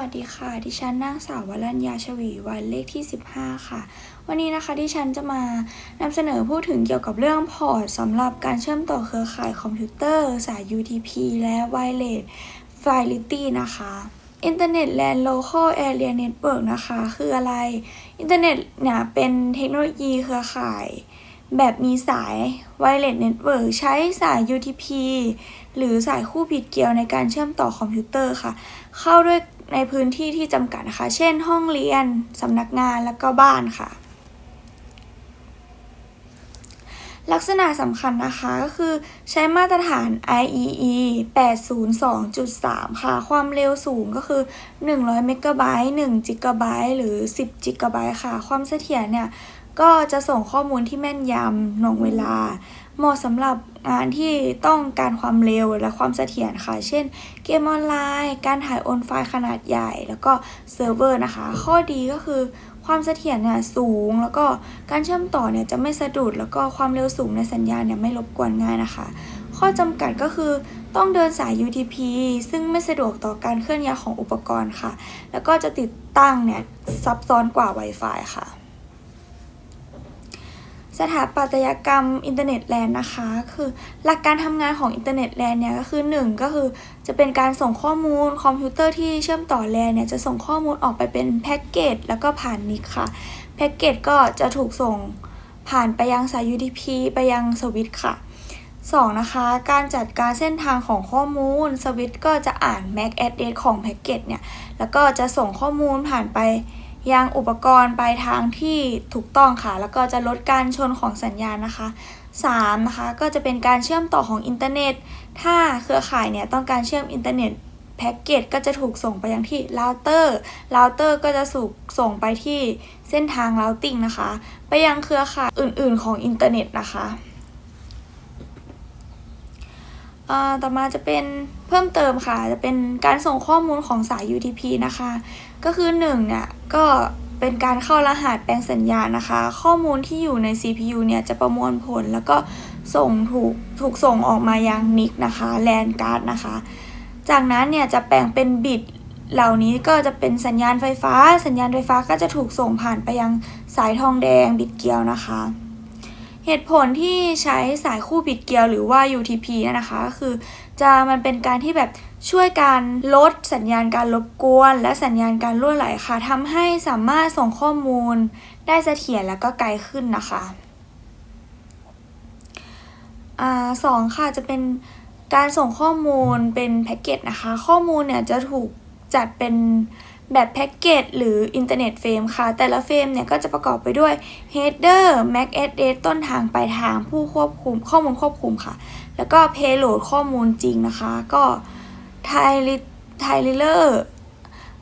วัสดีค่ะ ดิฉันนางสาววรัญญาชวีวันเลขที่ 15 ค่ะ วันนี้นะคะดิฉันจะมานำเสนอพูดถึงเกี่ยวกับเรื่องพอร์ตสำหรับการเชื่อมต่อเครือข่ายคอมพิวเตอร์ สาย UTP และ Wireless Fidelity นะคะ Internet LAN Local Area Network นะคะ คืออะไรอินเทอร์เน็ตเนี่ยเป็นเทคโนโลยีเครือข่าย แบบมีสาย Wireless Network ใช้สาย UTP หรือสายคู่บิดเกลียวในการเชื่อมต่อคอมพิวเตอร์ค่ะ เข้าด้วยในพื้นที่ที่จำกัดนะคะ เช่นห้องเรียนสำนักงานแล้วก็บ้านค่ะ ลักษณะสำคัญนะคะก็คือใช้มาตรฐาน IEE 802.3 ค่ะ ความเร็วสูงก็คือ 100 เมกะไบต์1จิกะไบต์หรือ 10จิกะไบต์ค่ะ ความเสถียรเนี่ย ก็จะส่งข้อมูลที่แม่นยำหน่วงเวลา เหมาะสำหรับงานที่ต้องการความเร็วและความเสถียรค่ะ เช่น เกมออนไลน์ การถ่ายโอนไฟล์ขนาดใหญ่ แล้วก็เซิร์ฟเวอร์นะคะ ข้อดีก็คือความเสถียรเนี่ยสูง แล้วก็การเชื่อมต่อเนี่ยจะไม่สะดุด แล้วก็ความเร็วสูงในสัญญาณเนี่ยไม่รบกวนง่ายนะคะ ข้อจำกัดก็คือต้องเดินสาย UTP ซึ่งไม่สะดวกต่อการเคลื่อนย้ายของอุปกรณ์ค่ะ แล้วก็จะติดตั้งเนี่ยซับซ้อนกว่า Wi-Fi ค่ะ สถาปัตยกรรมอินเทอร์เน็ตแลนด์นะคะ คือหลักการทำงานของอินเทอร์เน็ตแลนด์เนี่ยก็คือ 1 ก็คือจะเป็นการส่งข้อมูลคอมพิวเตอร์ที่เชื่อมต่อแลนเนี่ยจะส่งข้อมูลออกไปเป็นแพ็กเกจแล้วก็ผ่านนิกค่ะ แพ็กเกจก็จะถูกส่งผ่านไปยังสาย UDP ไปยังสวิตค่ะ 2 นะคะ การจัดการเส้นทางของข้อมูลสวิตก็จะอ่าน MAC address ของแพ็กเกจเนี่ยแล้วก็จะส่งข้อมูลผ่านไป ยังอุปกรณ์ปลายทางที่ถูกต้องค่ะ แล้วก็จะลดการชนของสัญญาณนะคะ 3 นะคะก็จะเป็นการเชื่อมต่อของอินเทอร์เน็ต ถ้าเครือข่ายเนี่ยต้องการเชื่อมอินเทอร์เน็ตแพ็กเกจก็จะถูกส่งไปยังที่เราเตอร์เราเตอร์ก็จะสูกส่งไปที่เส้นทางเราติงนะคะ ไปยังเครือข่ายอื่น ๆ ของอินเทอร์เน็ตนะคะ อ่า ต่อมาจะเป็นเพิ่มเติมค่ะ จะเป็นการส่งข้อมูลของสาย UTP นะคะ ก็คือ1เนี่ยก็เป็นการเข้ารหัสแปลงสัญญาณนะคะ ข้อมูลที่อยู่ใน CPU เนี่ยจะประมวลผลแล้วก็ส่งถูกถูกส่งออกมายัง NIC นะคะ LAN card นะคะ จากนั้นเนี่ยจะแปลงเป็นบิตเหล่านี้ก็จะเป็นสัญญาณไฟฟ้า สัญญาณไฟฟ้าก็จะถูกส่งผ่านไปยังสายทองแดงบิตเกียวนะคะ เหตุผลที่ใช้สายคู่บิดเกลียวหรือว่า UTP นี่ยนะคะก็คือจะมันเป็นการที่แบบช่วยการลดสัญญาณการรบกวน และสัญญาณการรั่วไหลค่ะทำให้สามารถส่งข้อมูลได้เสถียรแล้วก็ไกลขึ้นนะคะอ่าสองค่ะจะเป็นการส่งข้อมูลเป็นแพ็กเกจนะคะ ข้อมูลเนี่ยจะถูกจัดเป็น แบบแพ็กเกจหรืออินเทอร์เน็ตเฟรมค่ะ แต่ละเฟรมเนี่ยก็จะประกอบไปด้วย header MAC address ต้นทางปลายทางผู้ควบคุมข้อมูลควบคุมค่ะ แล้วก็ payload ข้อมูลจริงนะคะ ก็ไทลิไทลิเลอร์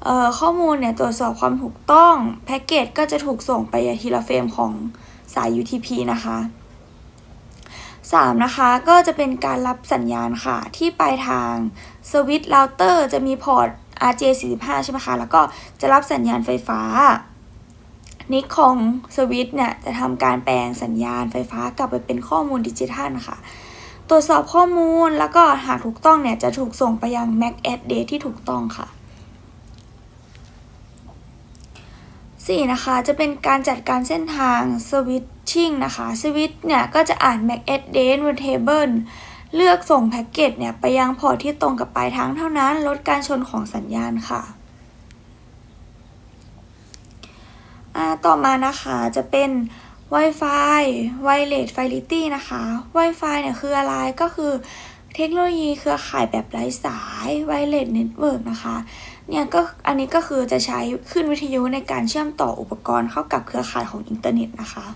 เอ่อข้อมูลเนี่ยตรวจสอบความถูกต้องแพ็กเกจก็จะถูกส่งไปทีละเฟรมของสาย UTP นะคะ3นะคะก็จะเป็นการรับสัญญาณค่ะ ที่ปลายทางสวิตช์เราเตอร์จะมีพอร์ต RJ45 ใช่ไหมคะ แล้วก็จะรับสัญญาณไฟฟ้านิกของสวิตเนี่ยจะทำการแปลงสัญญาณไฟฟ้ากลับไปเป็นข้อมูลดิจิทัลค่ะ ตรวจสอบข้อมูลแล้วก็หากถูกต้องเนี่ยจะถูกส่งไปยัง MAC address ที่ถูกต้องค่ะ 4 นะคะ จะเป็นการจัดการเส้นทาง switching นะคะ switch เนี่ยก็จะอ่าน MAC address variable เลือกส่งแพ็กเกจเนี่ยไปยังพอร์ตที่ตรงกับปลายทางเท่านั้น ลดการชนของสัญญาณค่ะต่อมานะคะจะเป็น Wi-Fi Wireless Fidelity นะคะ Wi-Fi เนี่ยคืออะไรก็คือเทคโนโลยีเครือข่ายแบบไร้สาย Wireless Network นะคะเนี่ยก็อันนี้ก็คือจะใช้ขึ้นวิทยุในการเชื่อมต่ออุปกรณ์เข้ากับเครือข่ายของอินเทอร์เน็ตนะคะ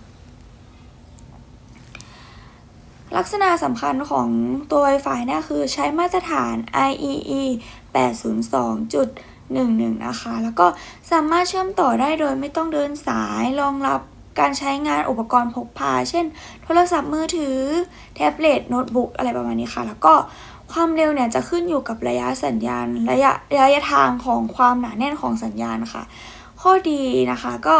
ลักษณะสำคัญของตัว Wi-Fi นี่ยคือใช้มาตรฐาน IEE 802.11 นะคะ แล้วก็สามารถเชื่อมต่อได้โดยไม่ต้องเดินสายรองรับการใช้งานอุปกรณ์พกพา เช่น โทรศัพท์มือถือ แท็บเล็ตโน้ตบุ๊กอะไรประมาณนี้ค่ะ แล้วก็ความเร็วเนี่ยจะขึ้นอยู่กับระยะสัญญาณ ระยะระยะทางของความหนาแน่นของสัญญาณค่ะ ข้อดีนะคะก็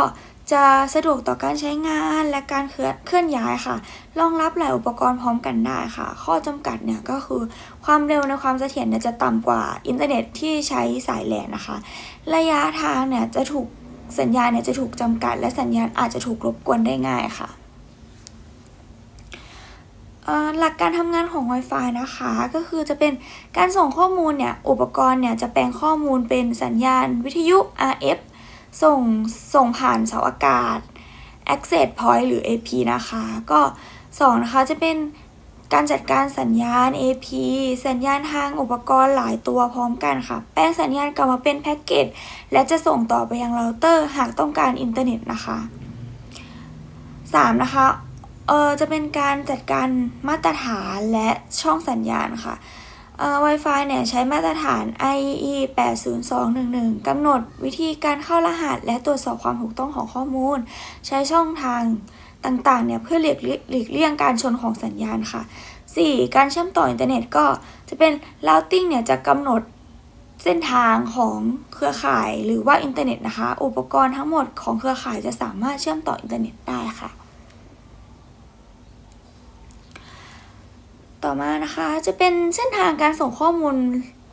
จะสะดวกต่อการใช้งานและการเคลื่อนย้ายค่ะ รองรับหลายอุปกรณ์พร้อมกันได้ค่ะ ข้อจำกัดเนี่ยก็คือความเร็วในความเสถียรเนี่ยจะต่ำกว่าอินเทอร์เน็ตที่ใช้สายแลนนะคะ ระยะทางเนี่ยจะถูกสัญญาณเนี่ยจะถูกจำกัด และสัญญาณอาจจะถูกรบกวนได้ง่ายค่ะหลักการทำงานของ Wi-Fi นะคะก็คือจะเป็นการส่งข้อมูลเนี่ยอุปกรณ์เนี่ยจะแปลงข้อมูลเป็นสัญญาณวิทยุ RF ส่งส่งผ่านเสาอากาศ Access Point หรือ AP นะคะ ก็สองนะคะจะเป็นการจัดการสัญญาณ AP สัญญาณทางอุปกรณ์หลายตัวพร้อมกันค่ะ แปลงสัญญาณกลับมาเป็นแพ็กเกจ และจะส่งต่อไปยังเราเตอร์หากต้องการอินเทอร์เน็ตนะคะ 3. นะคะ เออจะเป็นการจัดการมาตรฐานและช่องสัญญาณค่ะ Wi-Fi เนี่ยใช้มาตรฐาน IEEE 80211 กำหนดวิธีการเข้ารหัส และตรวจสอบความถูกต้องของข้อมูล ใช้ช่องทางต่างๆเนี่ยเพื่อหลีกเลี่ยหลีกเลี่ยงการชนของสัญญาณค่ะ 4. การเชื่อมต่ออินเทอร์เน็ตก็จะเป็น routing เนี่ยจะกำหนดเส้นทางของเครือข่ายหรือว่าอินเทอร์เน็ตนะคะ อุปกรณ์ทั้งหมดของเครือข่ายจะสามารถเชื่อมต่ออินเทอร์เน็ตได้ค่ะ ต่อ มานะคะ จะเป็นเส้นทางการส่งข้อมูล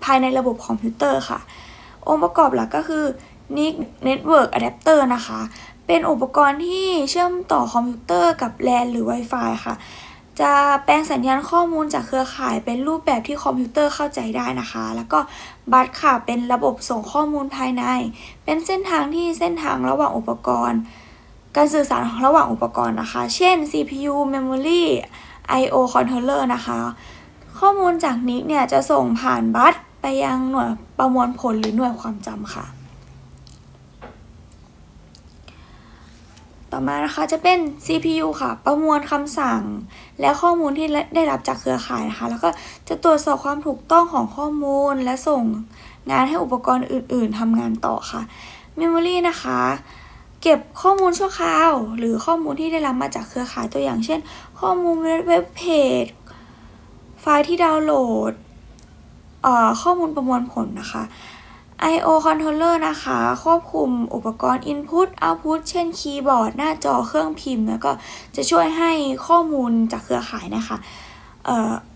ภายในระบบคอมพิวเตอร์ค่ะ องค์ประกอบหลักก็คือ NIC Network Adapter นะคะ เป็นอุปกรณ์ที่เชื่อมต่อคอมพิวเตอร์กับ LAN หรือ Wi-Fi ค่ะ จะแปลงสัญญาณข้อมูลจากเครือข่ายเป็นรูปแบบที่คอมพิวเตอร์เข้าใจได้นะคะ แล้วก็บัตค่ะ เป็นระบบส่งข้อมูลภายใน เป็นเส้นทางที่เส้นทางระหว่างอุปกรณ์ การสื่อสารระหว่างอุปกรณ์นะคะ เช่น CPU Memory I/O controller นะคะ ข้อมูลจากนิกเนี่ยจะส่งผ่านบัสไปยังหน่วยประมวลผลหรือหน่วยความจำค่ะ ต่อมานะคะจะเป็น CPU ค่ะ ประมวลคำสั่ง และข้อมูลที่ได้รับจากเครือข่ายนะคะ แล้วก็จะตรวจสอบความถูกต้องของข้อมูลและส่งงานให้อุปกรณ์อื่น ๆทำงานต่อค่ะ Memory นะคะ เก็บข้อมูลชั่วคราว หรือข้อมูลที่ได้รับมาจากเครือข่ายตัวอย่างเช่น ข้อมูลเว็บเพจ ไฟล์ที่ดาวน์โหลดข้อมูลประมวลผลนะคะ I/O controller นะคะ ควบคุมอุปกรณ์ input output เช่นคีย์บอร์ด หน้าจอเครื่องพิมพ์ แล้วก็จะช่วยให้ข้อมูลจากเครือข่ายนะคะอ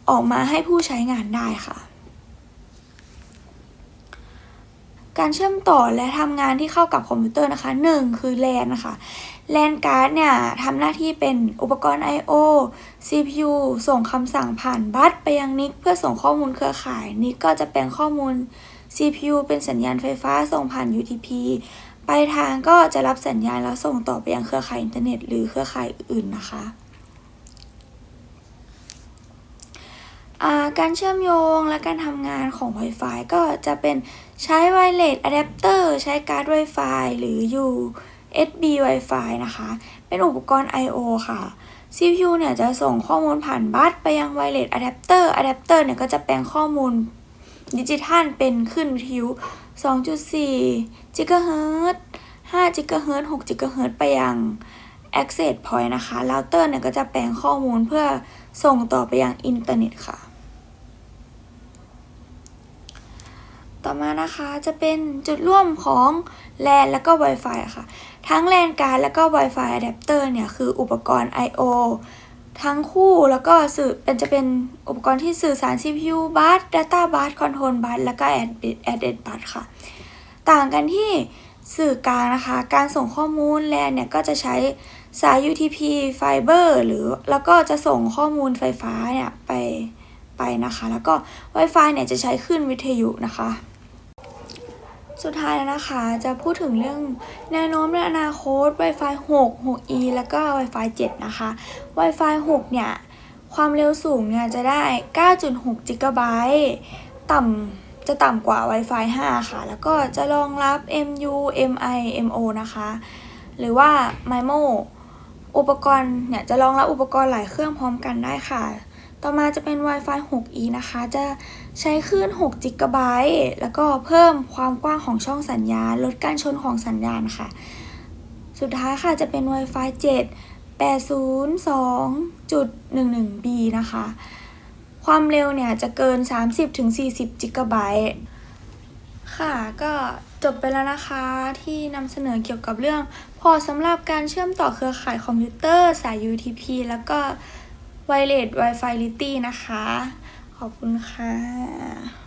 ออกมาให้ผู้ใช้งานได้ค่ะ การเชื่อมต่อและทำงานที่เข้ากับคอมพิวเตอร์นะคะ 1 คือ LAN นะคะ LAN card เนี่ยทำหน้าที่เป็นอุปกรณ์ I/O CPU ส่งคำสั่งผ่านบัสไปยังนิกเพื่อส่งข้อมูลเครือข่ายนิกก็จะแปลงข้อมูล CPU เป็นสัญญาณไฟฟ้าส่งผ่าน UTP ปลายทางก็จะรับสัญญาณแล้วส่งต่อไปยังเครือข่ายอินเทอร์เน็ต หรือเครือข่ายอื่นนะคะอ่า การเชื่อมโยงและการทำงานของ Wi-Fi ก็จะเป็นใช้ Wireless Adapter ใช้การ์ด Wi-Fi หรือ USB Wi-Fi นะคะ เป็นอุปกรณ์ I/O ค่ะ CPU เนี่ยจะส่งข้อมูลผ่านบัสไปยัง Wireless Adapter Adapter เนี่ยก็จะแปลงข้อมูลดิจิทัลเป็นขึ้นวิทยุ 2.4 GHz 5 GHz 6 GHz ไปยัง Access Point นะคะ Router เนี่ยก็จะแปลงข้อมูลเพื่อส่งต่อไปยังอินเทอร์เน็ตค่ะ ต่อมานะคะจะเป็นจุดร่วมของ LAN แล้วก็ Wi-Fi ค่ะ ทั้ง LAN card แล้วก็ Wi-Fi adapter เนี่ยคืออุปกรณ์ I/O ทั้งคู่แล้วก็สื่อเป็นจะเป็นอุปกรณ์ที่สื่อสาร CPU bus data bus control bus แล้วก็ address bus ค่ะ ต่างกันที่สื่อกลางนะคะ การส่งข้อมูล LAN เนี่ยก็จะใช้สาย UTP fiber หรือแล้วก็จะส่งข้อมูลไฟฟ้าเนี่ยไปไปนะคะ แล้วก็ Wi-Fi เนี่ยจะใช้ขึ้นวิทยุนะคะ สุดท้ายแล้วนะคะจะพูดถึงเรื่องแนวโน้มในอนาคต Wi-Fi 6 6E แล้วก็ Wi-Fi 7 นะคะ Wi-Fi 6 เนี่ย ความเร็วสูงเนี่ยจะได้ 9.6กิกะไบต์ต่ำจะต่ำกว่า Wi-Fi 5 ค่ะ แล้วก็จะรองรับ MU MI MO นะคะ หรือว่า MIMO อุปกรณ์เนี่ยจะรองรับอุปกรณ์หลายเครื่องพร้อมกันได้ค่ะ ต่อมาจะเป็น Wi-Fi 6E นะคะ จะใช้คลื่น6 g b แล้วก็เพิ่มความกว้างของช่องสัญญาณ ลดการชนของสัญญาณค่ะ สุดท้ายค่ะจะเป็น Wi-Fi 7 802.11b นะคะ ความเร็วเนี่ยจะเกิน 30-40 g b ค่ะ ก็จบไปแล้วนะคะที่นำเสนอเกี่ยวกับเรื่อง พอสำหรับการเชื่อมต่อเครือข่ายคอมพิวเตอร์สาย UTP แล้วก็ ไวเลส Wi-Fi Lity นะคะ ขอบคุณค่ะ